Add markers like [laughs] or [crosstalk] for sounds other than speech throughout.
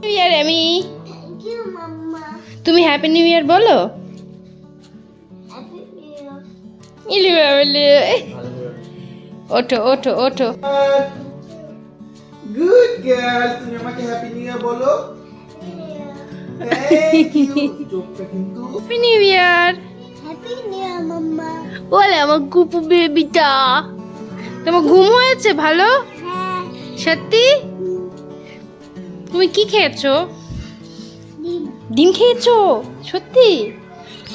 New year আমি. তুমি happy new year বলো Happy New Year. ওঠো ওঠো ওঠো গুড গার্ল তুমি আমাকে হ্যাপি নিউ ইয়ার বলো। Happy new year Happy New Year, Mama. বলে আমার গুপু বেবিটা। তোমার ঘুম হয়েছে ভালো? হ্যাঁ। সত্যি? তুমি কি খেয়েছো? ডিম। ডিম খেয়েছো? সত্যি?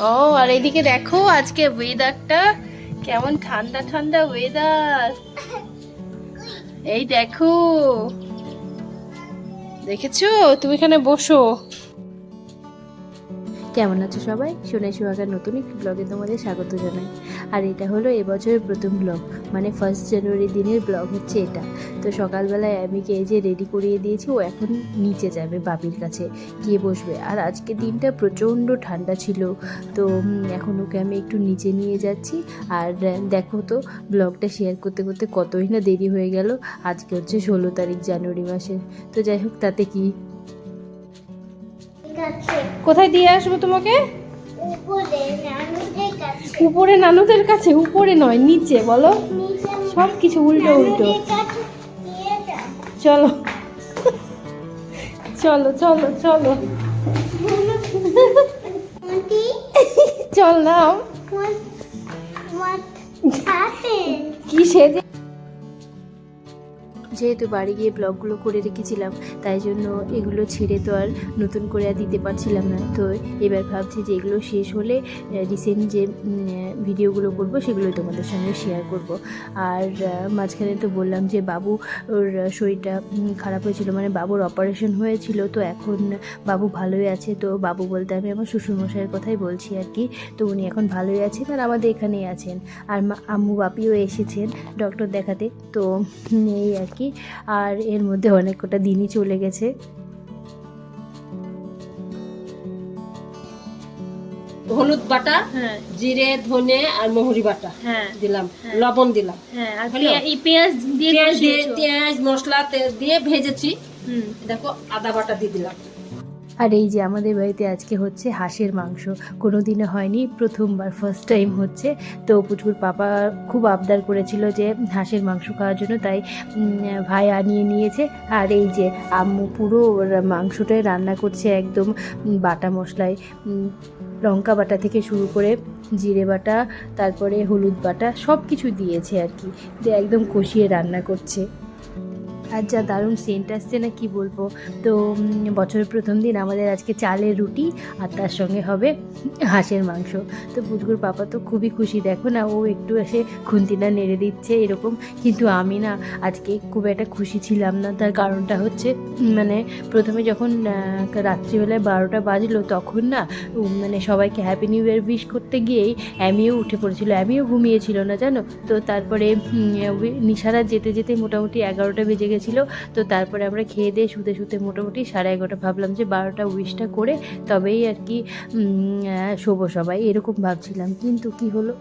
ও আর এদিকে দেখো আজকে ওয়েদারটা কেমন ঠান্ডা ঠান্ডা ওয়েদার এই দেখো। দেখেছ? তুমি এখানে বসো। কেমন আছো সবাই? সোনাই সুহাগার নতুন একটি ব্লগে তোমাদের স্বাগত জানাই। আর এটা হলো এবছরের প্রথম ব্লগ মানে ফার্স্ট জানুয়ারি দিনের ব্লগ হচ্ছে এটা। তো সকালবেলায় অ্যামিকে এই যে রেডি করিয়ে দিয়েছি, ও এখন নিচে যাবে বাবির কাছে, গিয়ে বসবে। আর আজকে দিনটা প্রচণ্ড ঠান্ডা ছিল, তো এখন ওকে আমি একটু নিচে নিয়ে যাচ্ছি। আর দেখো তো ব্লগটা শেয়ার করতে করতে কতই না দেরি হয়ে গেল। আজকে হচ্ছে ষোলো তারিখ জানুয়ারি মাসের। তো যাই হোক, তাতে কি কোথায় দিয়ে আসব তোমাকে? উপরে নানুদের কাছে। উপরে নয় নিচে বলো। সব কিছু উল্টো উল্টো। চলো। চলো চলো চলো। চল নাও। কি সেজে যেহেতু বাড়ি গিয়ে ব্লগগুলো করে রেখেছিলাম, তাই জন্য এগুলো ছেড়ে তো আর নতুন করে আর দিতে পারছিলাম না। তো এবার ভাবছি যে এগুলো শেষ হলে রিসেন্ট যে ভিডিওগুলো করব সেগুলো তোমাদের সঙ্গে শেয়ার করব। আর মাঝখানে তো বললাম যে বাবু ওর শরীরটা খারাপ হয়েছিল মানে বাবুর অপারেশন হয়েছিল, তো এখন বাবু ভালোই আছে। তো বাবু বলতে আমি আমার শ্বশুরমশাইয়ের কথাই বলছি আর কি, তো উনি এখন ভালোই আছেন আর আমাদের এখানেই আছেন। আর আম্মু, বাপিও এসেছেন ডক্টর দেখাতে, তো এই আর কি। আর এর মধ্যে অনেক কটা দিনই চলে গেছে। হলুদ বাটা হ্যাঁ। জিরে ধনে আর মোহরি বাটা হ্যাঁ। দিলাম হ্যাঁ। লবণ দিলাম। হ্যাঁ পেঁয়াজ দিয়ে পেঁয়াজ পেঁয়াজ মশলা তেল দিয়ে ভেজেছি। হুম। দেখো আদা বাটা দিয়ে দিলাম। আর এই যে আমাদের বাড়িতে আজকে হচ্ছে হাঁসের মাংস। কোনো দিনও হয়নি, প্রথমবার ফার্স্ট টাইম হচ্ছে। তো পুচকুর পাপা খুব আবদার করেছিল যে হাঁসের মাংস খাওয়ার জন্য, তাই ভাই আনিয়ে নিয়েছে। আর এই যে আম্মু পুরো মাংসটাই রান্না করছে একদম বাটা মশলায়। লঙ্কা বাটা থেকে শুরু করে জিরে বাটা, তারপরে হলুদ বাটা সব কিছু দিয়েছে আর কি। দিয়ে একদম কষিয়ে রান্না করছে। আর যা দারুণ সেন্ট আসছে না কি বলব? তো বছরের প্রথম দিন আমাদের আজকে চালের রুটি আর তার সঙ্গে হবে হাঁসের মাংস। তো পুচকুর পাপা তো খুবই খুশি। দেখো না, ও একটু এসে খুন্তিটা নেড়ে দিচ্ছে এরকম, কিন্তু আমি না আজকে খুব একটা খুশি ছিলাম না। তার কারণটা হচ্ছে মানে প্রথমে যখন রাত্রিবেলায় বারোটা বাজলো, তখন না মানে সবাইকে হ্যাপি নিউ ইয়ার উইশ করতে গিয়েই অ্যামিও উঠে পড়েছিল। অ্যামিও ঘুমিয়েছিল না, জানো? তো তারপরে নিশারা যেতে যেতে মোটামুটি এগারোটা বেজে গেছিল তো তারপরে আমরা খেয়ে দিয়ে শুতে শুতে মোটামুটি সাড়ে এগারোটা ভাবলাম যে বারোটা উইশটা করে তবেই আর কি শোবো সবাই, এরকম ভাবছিলাম। কিন্তু কি হলো?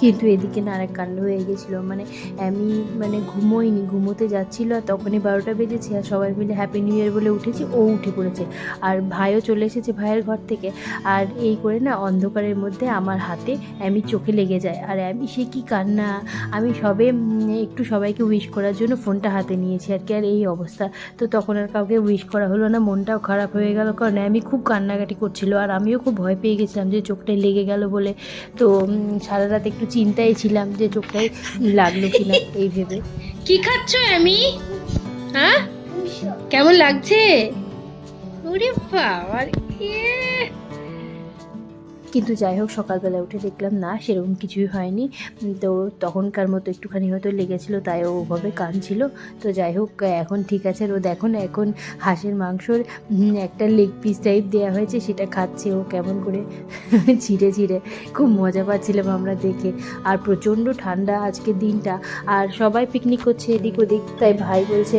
কিন্তু এদিকে না আরেক কাণ্ড হয়ে গেছিল। মানে আমি মানে ঘুমোইনি, ঘুমোতে যাচ্ছিল আর তখনই বারোটা বেজেছে আর সবাই মিলে হ্যাপি নিউ ইয়ার বলে উঠেছি, ও উঠে পড়েছে। আর ভাইও চলে এসেছে ভাইয়ের ঘর থেকে। আর এই করে না অন্ধকারের মধ্যে আমার হাতে আমি চোখে লেগে যায়। আর আমি, সে কি কান্না? আমি সবে একটু সবাইকে উইশ করার জন্য ফোনটা হাতে নিয়েছি আর কি। আর এই অবস্থা। তো তখন আর কাউকে উইশ করা হলো না, মনটাও খারাপ হয়ে গেল। কারণ আমি খুব কান্নাকাটি করছিল। আর আমিও খুব ভয় পেয়ে গেছিলাম যে চোখটায় লেগে গেল বলে। তো সারা রাত একটু চিন্তায় ছিলাম যে চোখটায় লাগল কিনা এই ভেবে। কি খাচ্ছ আমি হ্যাঁ? কেমন লাগছে? ওরে বাবা কিন্তু যাই হোক সকালবেলা উঠে দেখলাম, না, সেরকম কিছুই হয়নি। তো তখনকার মতো একটুখানি হয়তো লেগেছিল, তাই ওভাবে কাঁদছিল। তো যাই হোক, এখন ঠিক আছে ও দেখো না এখন হাঁসের মাংসর একটা লেগ পিস টাইপ দেওয়া হয়েছে, সেটা খাচ্ছে ও কেমন করে। [laughs] ছিঁড়ে ছিঁড়ে, খুব মজা পাচ্ছিলাম আমরা দেখে। আর প্রচণ্ড ঠান্ডা আজকের দিনটা, আর সবাই পিকনিক করছে এদিক ওদিক, তাই ভাই বলছে,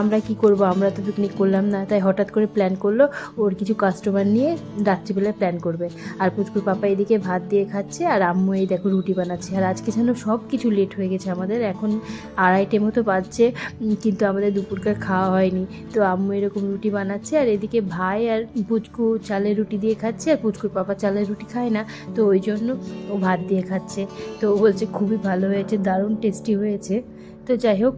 আমরা কি করব? আমরা তো পিকনিক করলাম না। তাই হঠাৎ করে প্ল্যান করল, ওর কিছু কাস্টমার নিয়ে রাত্রিবেলায় প্ল্যান করবে। আর পুচকুর পাপা এদিকে ভাত দিয়ে খাচ্ছে আর আম্মু এই দেখো রুটি বানাচ্ছে। আর আজকে যেন সব কিছু লেট হয়ে গেছে আমাদের। এখন আড়াইটে মতো বাজছে কিন্তু আমাদের দুপুরকার খাওয়া হয়নি। তো আম্মু এরকম রুটি বানাচ্ছে আর এদিকে ভাই আর পুচকু চালের রুটি দিয়ে খাচ্ছে আর পুচকুর পাপা চালের রুটি খায় না। তো ওই জন্য ও ভাত দিয়ে খাচ্ছে। তো ও বলছে, খুবই ভালো হয়েছে, দারুণ টেস্টি হয়েছে। তো যাই হোক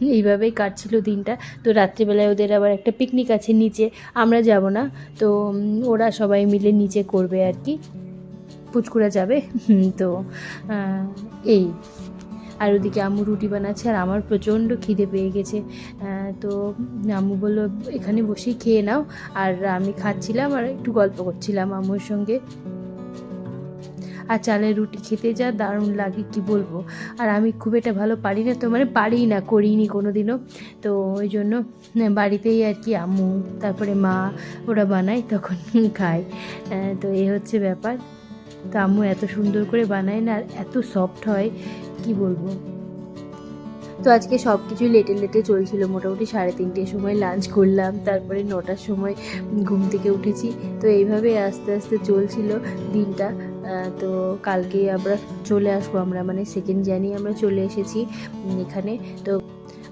এইভাবেই কাটছিল দিনটা। তো রাত্রিবেলায় ওদের আবার একটা পিকনিক আছে নিচে, আমরা যাব না। তো ওরা সবাই মিলে নিচে করবে আর কি। পুচকুরা যাবে। তো এই। আর ওদিকে আম্মু রুটি বানাচ্ছে আর আমার প্রচণ্ড খিদে পেয়ে গেছে। তো, আম্মু বলল, এখানে বসেই খেয়ে নাও। আর আমি খাচ্ছিলাম আর একটু গল্প করছিলাম আম্মুর সঙ্গে। আর চালের রুটি খেতে যা দারুণ লাগে, কি বলব? আর আমি খুব একটা ভালো পারি না তো মানে পারি না করিনি কোনো দিনও তো ওই জন্য বাড়িতেই আর কি আম্মু, তারপরে মা, ওরা বানায়, তখন খায় তো এই হচ্ছে ব্যাপার। তো আম্মু এত সুন্দর করে বানায় না, আর এত সফট হয়, কি বলব? তো আজকে সব কিছু লেটে লেটে চলছিল, মোটামুটি সাড়ে তিনটের সময় লাঞ্চ করলাম, তারপরে নটার সময় ঘুম থেকে উঠেছি। তো এইভাবে আস্তে আস্তে চলছিল দিনটা। তো কালকে আমরা চলে আসব আমরা মানে সেকেন্ড জানি আমরা চলে এসেছি এখানে। তো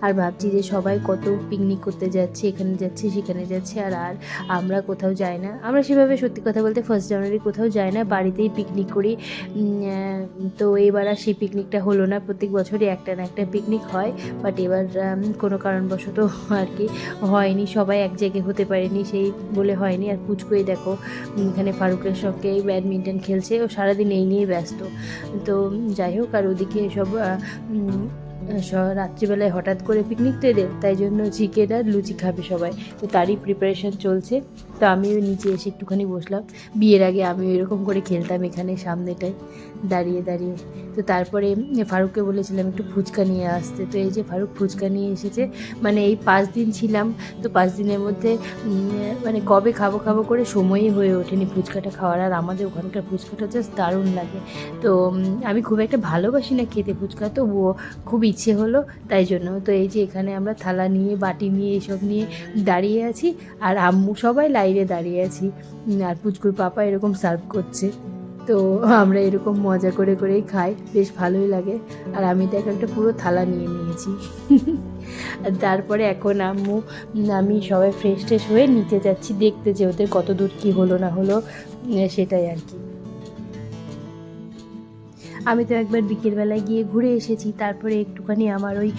আর ভাবছি যে সবাই কত পিকনিক করতে যাচ্ছে, এখানে যাচ্ছে, সেখানে যাচ্ছে, আর আর আমরা কোথাও যাই না। আমরা সেভাবে সত্যি কথা বলতে ফার্স্ট জানুয়ারি কোথাও যাই না, বাড়িতেই পিকনিক করি। তো এবার আর সেই পিকনিকটা হলো না। প্রত্যেক বছরই একটা না একটা পিকনিক হয় বাট এবার কোনো কারণবশত আর কি হয়নি। সবাই এক জায়গায় হতে পারেনি, সেই বলে হয়নি। আর পুচকুই দেখো, এখানে ফারুকের সঙ্গে ব্যাডমিন্টন খেলছে। ও সারাদিন এই নিয়েই ব্যস্ত। তো যাই হোক, আর ওদিকে সব রাত্রিবেলায় হঠাৎ করে পিকনিক তো এদের তাই জন্য চিকেন আর লুচি খাবে সবাই। তো তারই প্রিপারেশন চলছে। তো আমিও নিচে এসে একটুখানি বসলাম। বিয়ের আগে আমি এরকম করে খেলতাম এখানে সামনেটায়। দাঁড়িয়ে দাঁড়িয়ে। তো তারপরে ফারুককে বলেছিলাম একটু ফুচকা নিয়ে আসতে। তো এই যে ফারুক ফুচকা নিয়ে এসেছে মানে এই পাঁচ দিন ছিলাম, তো পাঁচ দিনের মধ্যে মানে কবে খাব খাব করে সময়ই হয়ে ওঠেনি ফুচকাটা খাওয়ার। আর আমাদের ওখানকার ফুচকাটা জাস্ট দারুণ লাগে। তো আমি খুব একটা ভালোবাসি না খেতে ফুচকা, তবুও খুব ইচ্ছে হলো, তাই জন্য। তো এই যে এখানে আমরা থালা নিয়ে, বাটি নিয়ে, এসব নিয়ে দাঁড়িয়ে আছি, আর আম্মু সবাই লাইনে দাঁড়িয়ে আছি। আর পুচকুর পাপা এরকম সার্ভ করছে। তো আমরা এরকম মজা করে করেই খাই, বেশ ভালোই লাগে। আর আমি তো একটা পুরো থালা নিয়ে নিয়েছি। তারপরে এখন আম্মু, আমি সবাই ফ্রেশ ট্রেশ হয়ে নিচে যাচ্ছি, দেখতে যে ওদের কত দূর কী হলো না হলো, সেটাই আর কি। আমি তো একবার বিকেলবেলায় গিয়ে ঘুরে এসেছি, তারপরে একটুখানি আমার ওই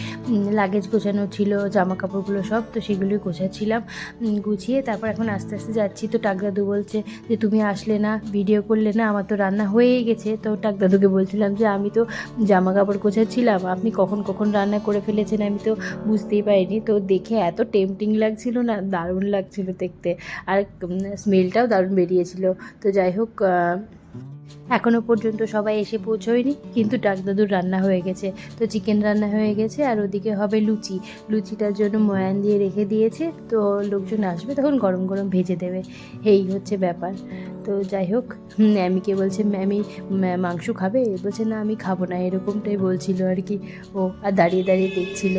লাগেজ গোছানো ছিল জামা কাপড়গুলো সব, তো সেগুলোই গোছাচ্ছিলাম গুছিয়ে তারপর এখন আস্তে আস্তে যাচ্ছি। তো টাকদাদু বলছে যে, তুমি আসলে না ভিডিও করলে না, আমার তো রান্না হয়েই গেছে। তো টাকদাদুকে বলছিলাম যে, আমি তো জামা কাপড় গোছাচ্ছিলাম, আপনি কখন কখন রান্না করে ফেলেছেন আমি তো বুঝতেই পারিনি। তো দেখে এত টেম্পটিং লাগছিল না, দারুণ লাগছিল দেখতে। আর স্মেলটাও দারুণ বেরিয়েছিল। তো যাই হোক এখনও পর্যন্ত সবাই এসে পৌঁছয়নি, কিন্তু ডাকদাদুর রান্না হয়ে গেছে। তো চিকেন রান্না হয়ে গেছে, আর ওদিকে হবে লুচি। লুচিটার জন্য ময়ান দিয়ে রেখে দিয়েছে, তো লোকজন আসবে তখন গরম গরম ভেজে দেবে। এই হচ্ছে ব্যাপার। তো যাই হোক ম্যামিকে বলছে ম্যামি মাংস খাবে? বলছে, না, আমি খাব না। এরকমটাই বলছিল আর কি। ও, আর দাঁড়িয়ে দাঁড়িয়ে দেখছিল।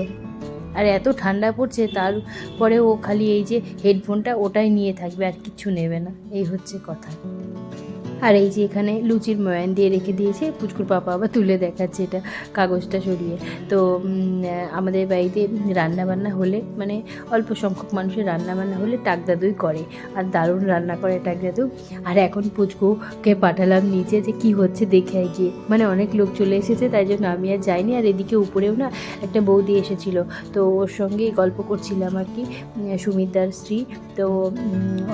আর এত ঠান্ডা পড়ছে তারপরে ও খালি এই যে হেডফোনটা ওটাই নিয়ে থাকবে, আর কিচ্ছু নেবে না। এই হচ্ছে কথা। আর এই যে এখানে লুচির ময়ান দিয়ে রেখে দিয়েছে, পুচকুর পাপা আবার তুলে দেখাচ্ছে এটা কাগজটা সরিয়ে। তো আমাদের বাড়িতে রান্নাবান্না হলে মানে অল্প সংখ্যক মানুষের রান্না বান্না হলে টাকদাদুই করে, আর দারুণ রান্না করে টাকদাদু আর এখন পুচকুকে পাঠালাম নিচে যে কি হচ্ছে দেখে গিয়ে। মানে অনেক লোক চলে এসেছে, তাই জন্য আমি আর যাইনি, আর এদিকে উপরেও না একটা বৌদি এসেছিল। তো ওর সঙ্গে গল্প করছিলাম আর কি, সুমিতার স্ত্রী। তো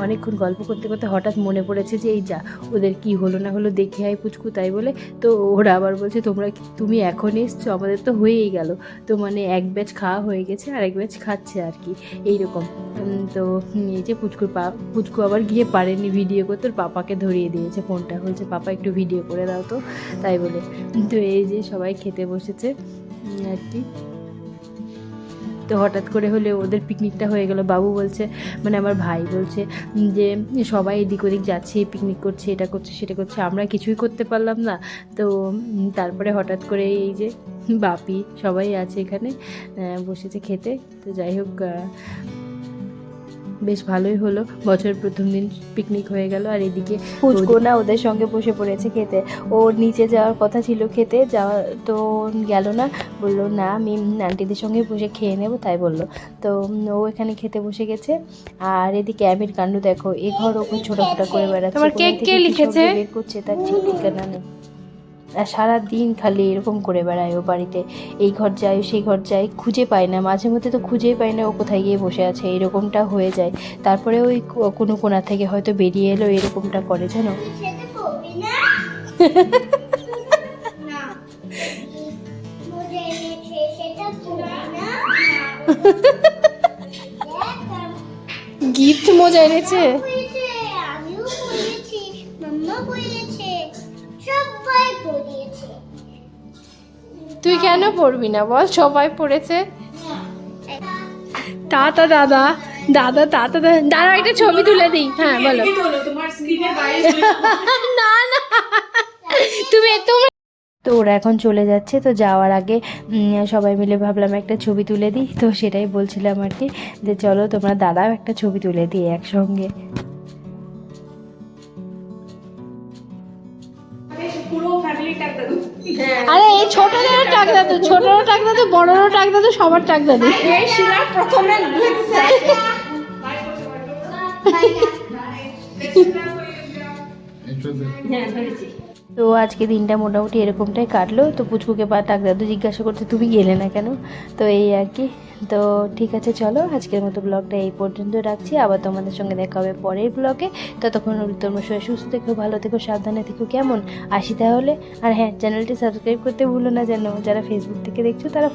অনেকক্ষণ গল্প করতে করতে হঠাৎ মনে পড়েছে যে, এই যা, ওদেরকে কি হলো না হলো দেখে আয় পুচকু তাই বলে। তো ওরা আবার বলছে, তোমরা তুমি এখন এসছো? আমাদের তো হয়েই গেল। তো মানে এক ব্যাচ খাওয়া হয়ে গেছে আর এক ব্যাচ খাচ্ছে আর কি, এইরকম। তো এই যে পুচকুর পা, পুচকু আবার গিয়ে পারেনি ভিডিও করতে, ওর পাপাকে ধরিয়ে দিয়েছে ফোনটা। বলছে, পাপা, একটু ভিডিও করে দাও তো। তাই বলে। তো এই যে সবাই খেতে বসেছে আর কি। তো হঠাৎ করে হলে ওদের পিকনিকটা হয়ে গেল। বাবু বলছে মানে আমার ভাই বলছে যে, সবাই এদিক ওদিক যাচ্ছে পিকনিক করছে, এটা করছে, সেটা করছে, আমরা কিছুই করতে পারলাম না। তো তারপরে হঠাৎ করে এই যে বাপি সবাই আছে এখানে বসেছে খেতে। তো যাই হোক বেশ ভালোই হলো। বছর প্রথম দিন পিকনিক হয়ে গেল আর এদিকে পুচকো না ওদের সঙ্গে বসে পড়েছে খেতে। ও নিচে যাওয়ার কথা ছিল খেতে যাওয়া তো গেল না। বলল না আমি আন্টিদের সঙ্গে বসে খেয়ে নেব। তাই বলল। তো ও এখানে খেতে বসে গেছে। আর এদিকে আমির কাণ্ড দেখো এ ঘর ও ঘর ছোটাফোটা করে বেড়াচ্ছে। তোমার থেকে কে লিখেছে? বের করছে তার ঠিক ঠিকানা নেই। সারা দিন খালি এরকম করে বেড়ায় ও বাড়িতে। এই ঘর যায়, সেই ঘর যাই খুঁজে পায় না। মাঝে মধ্যে তো খুঁজেই পায় না ও কোথায় গিয়ে বসে আছে, এরকমটা হয়ে যায়। তারপরে ওই কোনো কোনা থেকে হয়তো বেরিয়ে এলো, এরকমটা করে, জানো? গিফট মজা এনেছে? পড়িয়েছে তুই কেন পড়বি না বল? সবাই পড়েছে। তাতা দাদা দাদা তাতা দাদা দাদা একটা ছবি তুলে দিই। হ্যাঁ বলো। [laughs] না না। তুমি তোমরা তো ওরা এখন চলে যাচ্ছে তো যাওয়ার আগে সবাই মিলে ভাবলাম একটা ছবি তুলে দিই। তো সেটাই বলছিলাম আর কি যে চলো তোমরা দাদাও একটা ছবি তুলে দিই একসঙ্গে। ছোটদেরও টাক দাদু ছোটরও টাক দাদু বড়রও টাক দাদু সবার টাক দাদু প্রথমে তো আজকে দিনটা মোটামুটি এরকমটাই কাটলো। তো পুচকুকে পা টাক দাদু জিজ্ঞাসা করতে তুমি গেলে না কেন? তো এই আর কি। তো ঠিক আছে, চলো আজকের মতো ব্লগটা এই পর্যন্ত রাখছি। আবার তোমাদের সঙ্গে দেখা হবে পরের ব্লগে। ততক্ষণ তোমরা সবাই সুস্থ থেকো, ভালো থেকো, সাবধানে থেকো, কেমন? আসি তাহলে। আর হ্যাঁ চ্যানেলটি সাবস্ক্রাইব করতে ভুলো না যেন। যারা ফেসবুক থেকে দেখছ, তারা